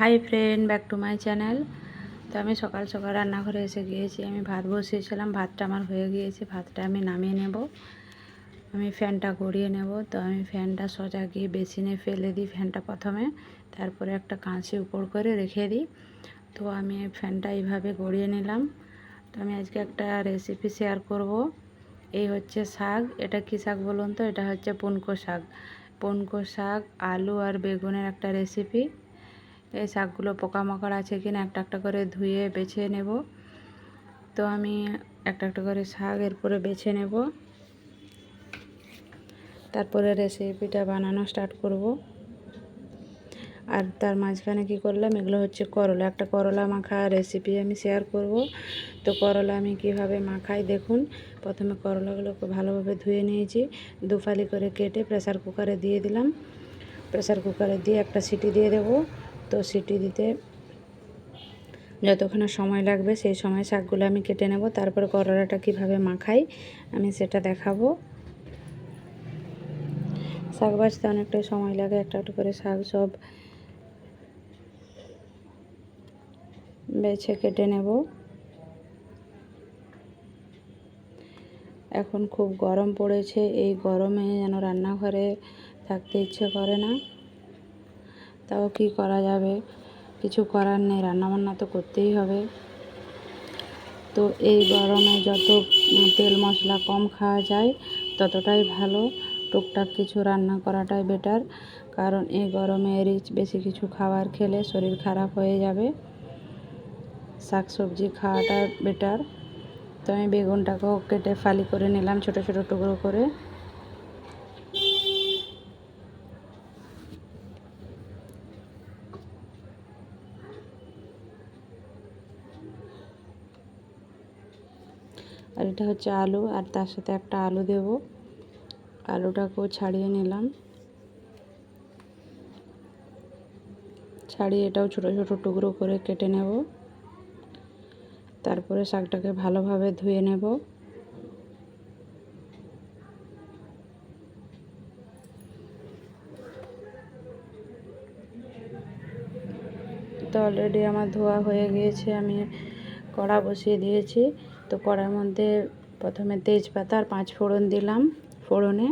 Hi friend back to my channel তো আমি সকাল সকাল রান্নাঘরে এসে গিয়েছি। আমি ভাত বসিয়েছিলাম, ভাতটা আমার হয়ে গিয়েছে, ভাতটা আমি নামিয়ে নেব। আমি ফ্যানটা গড়িয়ে নেব। তো আমি ফ্যানটা সোজা গিয়ে বেসিনে ফেলে দিই ফ্যানটা প্রথমে। তারপরে একটা কাঁচি উপর করে রেখে দিই। তো আমি ফ্যানটা এইভাবে গড়িয়ে নিলাম। তো আমি আজকে একটা রেসিপি শেয়ার করব। এই হচ্ছে শাক। এটা কী শাক বলুন তো? এটা হচ্ছে পুনকো শাক। পুনকো শাক, আলু আর বেগুনের একটা রেসিপি এই শাকগুলো পোকামাকড় আছে কিনা একটা একটা করে ধুয়ে বেছে নেব। তো আমি একটা একটা করে শাক এরপরে বেছে নেব। তারপরে রেসিপিটা বানানো স্টার্ট করব। আর তার মাঝখানে কি করলাম? এগুলো হচ্ছে করলা। একটা করলা মাখা রেসিপি আমি শেয়ার করব। তো করলা আমি কীভাবে মাখাই দেখুন। প্রথমে করলাগুলোকে ভালোভাবে ধুয়ে নিয়েছি। দুফালি করে কেটে প্রেসার কুকারে দিয়ে দিলাম। প্রেসার কুকারে দিয়ে একটা সিটি দিয়ে দেবো। তো সিটি দিতে যতক্ষণ সময় লাগবে, সেই সময় শাকগুলো আমি কেটে নেব। তারপর করলাটা কীভাবে মাখাই, আমি সেটা দেখাবো। শাক বাছতে অনেকটাই সময় লাগে, একটা একটা করে শাক সব বেছে কেটে নেব। এখন খুব গরম পড়েছে, এই গরমে যেন রান্নাঘরে থাকতে ইচ্ছে করে না। তাও কি করা যাবে? কিছু করার নেই, রান্নাবান্না তো করতেই হবে। তো এই গরমে যত তেল মশলা কম খাওয়া যায়, ততটাই ভালো। টুকটাক কিছু রান্না করাটাই বেটার কারণ এই গরমে রিচ বেশি কিছু খাবার খেলে শরীর খারাপ হয়ে যাবে। শাক সবজি খাওয়াটা বেটার তো আমি বেগুনটাকেও কেটে ফালি করে নিলাম, ছোট ছোট টুকরো করে। আর এটা হচ্ছে আলু, আর তার সাথে একটা আলু দেব। আলুটাকেও ছাড়িয়ে নিলাম। ছাড়িয়ে এটাও ছোট ছোট টুকরো করে কেটে নেব। তারপরে শাকটাকে ভালোভাবে ধুয়ে নেব। তো অলরেডি আমার ধোয়া হয়ে গিয়েছে, আমি কড়া বসিয়ে দিয়েছি। তো কড়ার মধ্যে প্রথমে তেজপাতা আর পাঁচ ফোড়ন দিলাম ফোড়নে।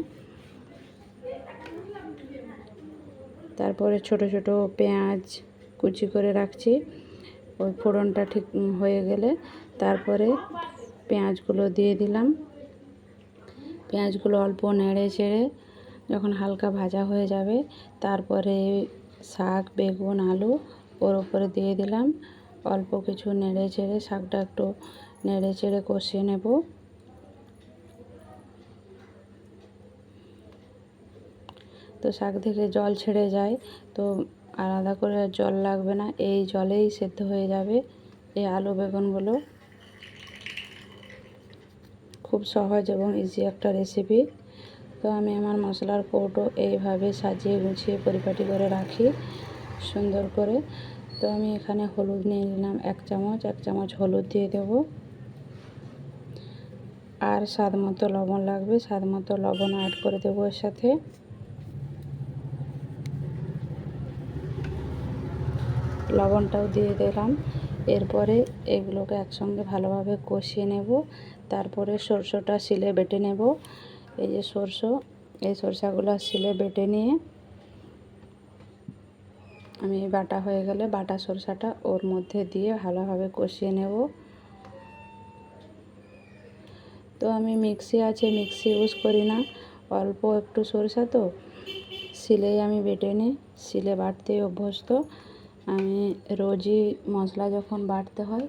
তারপরে ছোট ছোট পেঁয়াজ কুচি করে রাখছি। ওই ফোড়নটা ঠিক হয়ে গেলে তারপরে পেঁয়াজগুলো দিয়ে দিলাম। পেঁয়াজগুলো অল্প নেড়ে চেড়ে যখন হালকা ভাজা হয়ে যাবে তারপরে শাক, বেগুন, আলু ওর উপরে দিয়ে দিলাম। অল্প কিছু নেড়ে চেড়ে শাকটা একটু নেড়ে চেড়ে কষিয়ে নেব। তো শাক থেকে জল ছেড়ে যায়, তো আলাদা করে জল লাগবে না, এই জলেই সেদ্ধ হয়ে যাবে এই আলু বেগুনগুলো। খুব সহজ এবং ইজি একটা রেসিপি তো আমি আমার মশলার কৌটো এইভাবে সাজিয়ে গুছিয়ে পরিপাটি করে রাখি সুন্দর করে। তো আমি এখানে হলুদ নিয়ে নিলাম এক চামচ এক চামচ হলুদ দিয়ে দেব। আর স্বাদ মতো লবণ লাগবে। স্বাদ মতো লবণ অ্যাড করে দেবো এর সাথে। লবণটাও দিয়ে দিলাম। এরপরে এগুলোকে একসঙ্গে ভালোভাবে কষিয়ে নেব। তারপরে সরষেটা শিলে বেটে নেব। এই যে সরষে, এই সরষাগুলো শিলে বেটে নিয়ে আমি বাটা হয়ে গেলে বাটা সরষাটা ওর মধ্যে দিয়ে ভালোভাবে কষিয়ে নেব। তো আমি মিক্সি আছে, মিক্সি ইউজ করি না। অল্প একটু সরষা তো শিলেই আমি বেটে নিই। শিলে বাটতে অভ্যস্ত। আমি রোজই মশলা যখন বাটতে হয়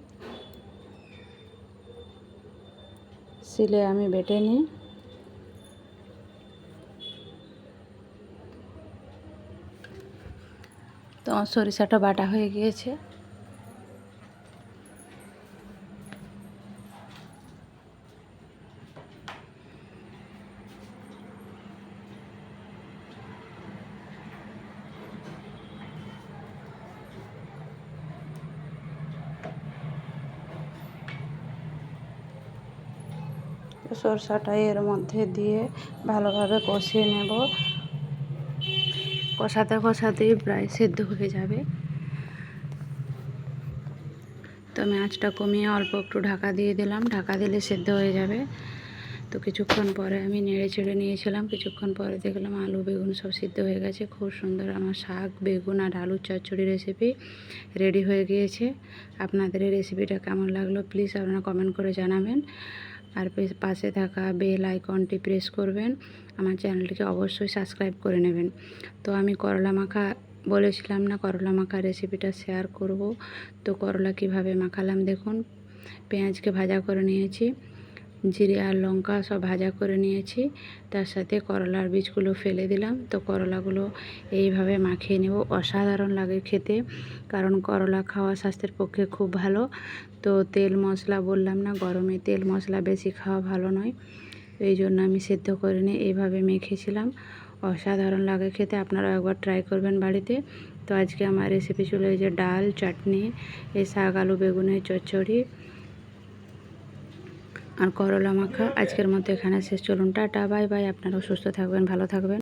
শিলে আমি বেটে নিই। তো সরিষাটা বাটা হয়ে গিয়েছে। সরষাটা এর মধ্যে দিয়ে ভালোভাবে কষিয়ে নেব। কষাতে কষাতেই প্রায় সেদ্ধ হয়ে যাবে। তো আমি আঁচটা কমিয়ে অল্প একটু ঢাকা দিয়ে দিলাম। ঢাকা দিলে সেদ্ধ হয়ে যাবে। তো কিছুক্ষণ পরে আমি নেড়ে চেড়ে নিয়েছিলাম। কিছুক্ষণ পরে দেখলাম আলু, বেগুন সব সিদ্ধ হয়ে গেছে। খুব সুন্দর আমার শাক, বেগুন আর আলুর চচ্চড়ি রেসিপি রেডি হয়ে গিয়েছে। আপনাদের এই রেসিপিটা কেমন লাগল প্লিজ আপনারা কমেন্ট করে জানাবেন। আর পাশে থাকা বেল আইকনটি প্রেস করবেন। আমার চ্যানেলটিকে অবশ্যই সাবস্ক্রাইব করে নেবেন। তো আমি করলা মাখা বলেছিলাম না, করলা মাখা রেসিপিটা শেয়ার করব। তো করলা কীভাবে মাখালাম দেখুন। পেঁয়াজকে ভাজা করে নিয়েছি। জিরে আর লঙ্কা সব ভাজা করে নিয়েছি। তার সাথে করলার বীজগুলো ফেলে দিলাম। তো করলাগুলো এইভাবে মাখিয়ে নেব। অসাধারণ লাগে খেতে, কারণ করলা খাওয়া স্বাস্থ্যের পক্ষে খুব ভালো। তো তেল মশলা বললাম না, গরমে তেল মশলা বেশি খাওয়া ভালো নয়। এই জন্য আমি সেদ্ধ করে নিয়ে এইভাবে মেখেছিলাম। অসাধারণ লাগে খেতে আপনারা একবার ট্রাই করবেন বাড়িতে। তো আজকে আমার রেসিপি ছিল এই যে ডাল, চাটনি, এই শাক, আলু বেগুনের চচ্চড়ি। আর করলা মাখা। আজকের মতো এখানে শেষ। চলুন, টাটা, বাই বাই। আপনারাও সুস্থ থাকবেন, ভালো থাকবেন।